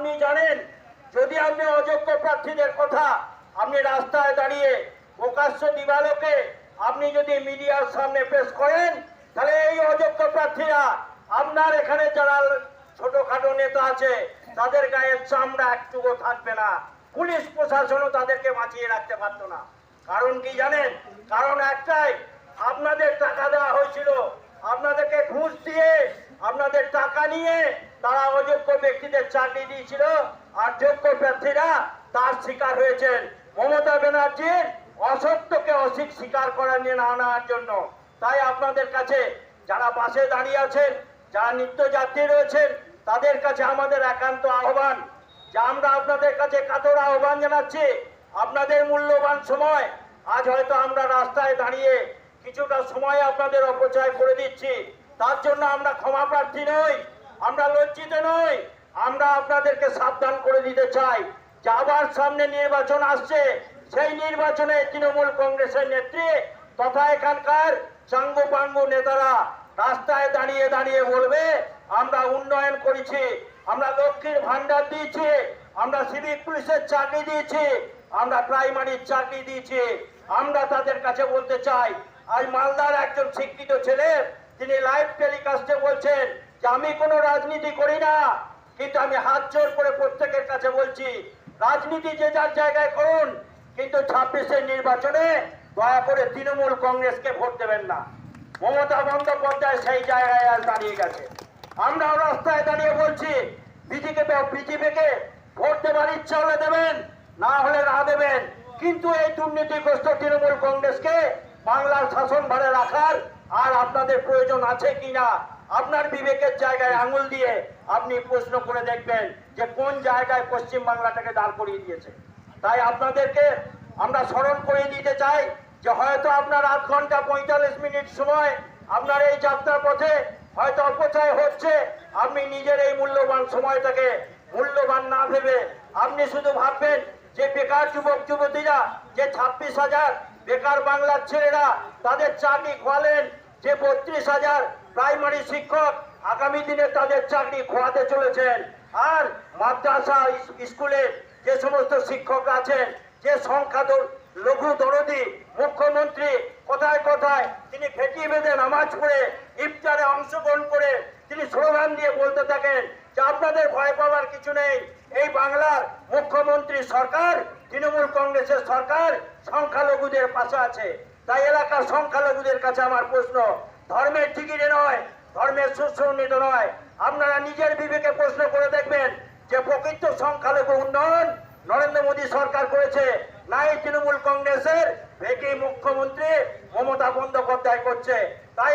আপনি জানেন, যদি আপনি অযোগ্য প্রার্থীদের কথা আপনি রাস্তায় দাঁড়িয়ে প্রকাশ্য দিবালোকে আপনি যদি মিডিয়ার সামনে পেশ করেন, তাহলে এই অযোগ্য প্রার্থীরা আপনার এখানে যারা ছোটখাটো নেতা আছে, তাদের গায়ে চামড়া একটুকু থাকবে না। পুলিশ প্রশাসনও তাদেরকে বাঁচিয়ে রাখতে পারতো না। কারণ কি জানেন? কারণ একটাই, আপনাদের টাকা দেওয়া হয়েছিল। আপনাদেরকে ঘুষ দিয়ে আপনাদের টাকা নিয়ে তারা অযোগ্য ব্যক্তিদের চাকরি দিয়েছিল, আর যোগ্য প্রার্থীরা তার শিকার হয়েছেন। মমতা ব্যানার্জির অসত্যকে অসিক স্বীকার করা নিয়ে আনার জন্য। তাই আপনাদের কাছে, যারা বাসে দাঁড়িয়ে আছেন, যারা নিত্যযাত্রী রয়েছেন, তাদের কাছে আমাদের একান্ত আহ্বান যে আমরা আপনাদের কাছে কাতর আহ্বান জানাচ্ছি। আপনাদের মূল্যবান সময়, আজ হয়তো আমরা রাস্তায় দাঁড়িয়ে কিছুটা সময় আপনাদের অপচয় করে দিচ্ছি। তার জন্য আমরা ক্ষমা প্রার্থী নই। আমরা লজ্জিত নই। আমরা আপনাদেরকে সাবধান করে দিতে চাই। যে আবার সামনে নির্বাচন আসছে, সেই নির্বাচনে তৃণমূল কংগ্রেসের নেত্রী তথা এখানকার চাঙ্গু পাঙ্গু নেতারা রাস্তায় দাঁড়িয়ে দাঁড়িয়ে বলবে, আমরা উন্নয়ন করেছি, আমরা লক্ষ্মীর ভান্ডার দিয়েছি, আমরা সিভিক পুলিশের চাকরি দিয়েছি, আমরা প্রাইমারির চাকরি দিয়েছি। আমরা তাদের কাছে বলতে চাই। আজ মালদার একজন শিক্ষিত ছেলে, তিনি লাইভ টেলিকাস্টে বলছেন যে আমি কোনো রাজনীতি করি না, কিন্তু আমি হাত জোর করে প্রত্যেকের কাছে বলছি, রাজনীতি যে যার জায়গায় করুন, কিন্তু ছাব্বিশের নির্বাচনে দয়া করে তৃণমূল কংগ্রেসকে ভোট দেবেন না। মমতা বন্দ্যোপাধ্যায় সেই জায়গায় আজ দাঁড়িয়ে গেছে। আমরাও রাস্তায় দাঁড়িয়ে বলছি, বিজেপি বিজেপিকে ভোট দেবার ইচ্ছা হলে দেবেন, না হলে না দেবেন। কিন্তু এই দুর্নীতিগ্রস্ত তৃণমূল কংগ্রেসকে বাংলার শাসন ভারে রাখার আর আপনাদের প্রয়োজন আছে কিনা আপনার বিবেকের জায়গায় আঙুল দিয়ে আপনি প্রশ্ন করে দেখবেন যে কোন জায়গায় পশ্চিম বাংলাটাকে দাঁড় করিয়ে দিয়েছে। তাই আপনাদেরকে আমরা স্মরণ করে দিতে চাই যে হয়তো আপনার আধ ঘণ্টা পঁয়তাল্লিশ মিনিট সময় আপনার এই যাত্রার পথে হয়তো অপচয় হচ্ছে। আপনি নিজের এই মূল্যবান সময়টাকে মূল্যবান না ভেবে আপনি শুধু ভাববেন যে বেকার যুবক, যুবতীরা, যে ছাব্বিশ হাজার বেকার বাংলার ছেলেরা তাদের চাকরি খোয়ালেন যে বত্রিশ হাজার প্রাইমারি শিক্ষক আগামী দিনে তাদের চাকরি খোয়াতে চলেছেন আর মাদ্রাসা স্কুলে যে সমস্ত শিক্ষক আছেন, যে সংখ্যা লঘু দরদি, মুখ্যমন্ত্রী, কোথায় কোথায়, তিনি ফেটি বেঁধে নামাজ পড়ে, ইফতারে অংশগ্রহণ করে তিনি স্লোগান দিয়ে বলতে থাকেন যে আপনাদের ভয় পাওয়ার কিছু নেই। এই বাংলার মুখ্যমন্ত্রী সরকার, তৃণমূল কংগ্রেসের সরকার সংখ্যালঘুদের পাশে আছে। তাই এলাকার সংখ্যালঘুদের কাছে আমার প্রশ্ন, ধর্মের টিকিটে নয়, ধর্মের সুশ্রমিত নয়। আপনারা নিজের বিবেকে প্রশ্ন করে দেখবেন যে প্রকৃত সংখ্যালঘু উন্নয়ন নরেন্দ্র মোদী সরকার করেছে। নাই তৃণমূল কংগ্রেসের ভেকি মুখ্যমন্ত্রী মমতা বন্দ্যোপাধ্যায় করছে? তাই